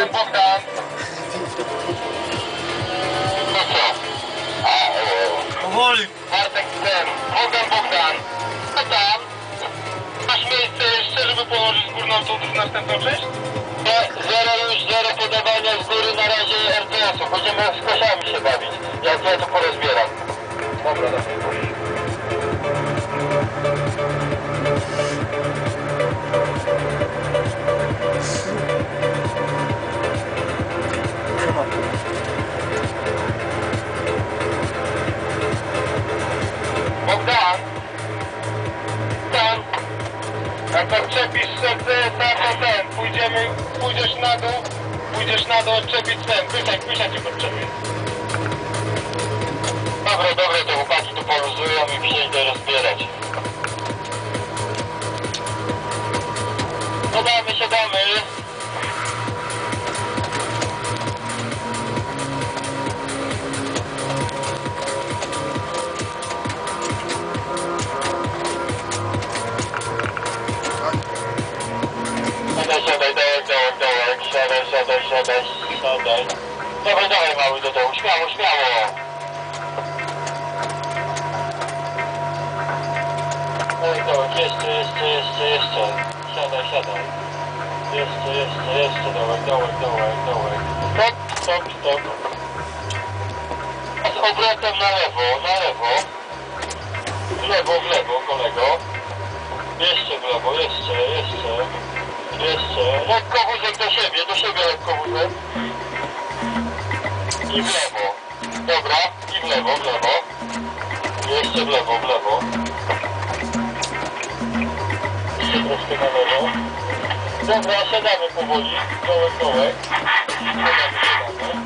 Bogdan. No co? A, Powoli. Bartek ten, Bogdan Bogdan. Co tam? Masz miejsce jeszcze, żeby położyć górną tą następną część? Nie, zero już, zero podawania z góry na razie RTS-u. Będziemy z kosiami się bawić. Jak ja to porozbieram. Dobra, dobra. Jak odczepisz serce, to ten, pójdziemy, pójdziesz na dół, pójdziesz na dół, odczepić ten, pysiak, pysiak cię Dobra, dawaj mały do dołu, śmiało, śmiało. Dołek, dołek, jeszcze, jeszcze, jeszcze, jeszcze. Siadaj, siadaj. Jeszcze, jeszcze, jeszcze, dołek, dołek, dołek, dołek. Stop, stop, stop. Z obrotem na lewo, na lewo. W lewo, w lewo, kolego. Jeszcze w lewo, jeszcze, jeszcze. Jeszcze. Lekko wózek do siebie, do siebie lekko wózek. I w lewo. Dobra, i w lewo, w lewo. Jeszcze w lewo, w lewo. Jeszcze troszkę na lewo. Dobra, siadamy powoli. Dołek, dołek. Siadamy, siadamy.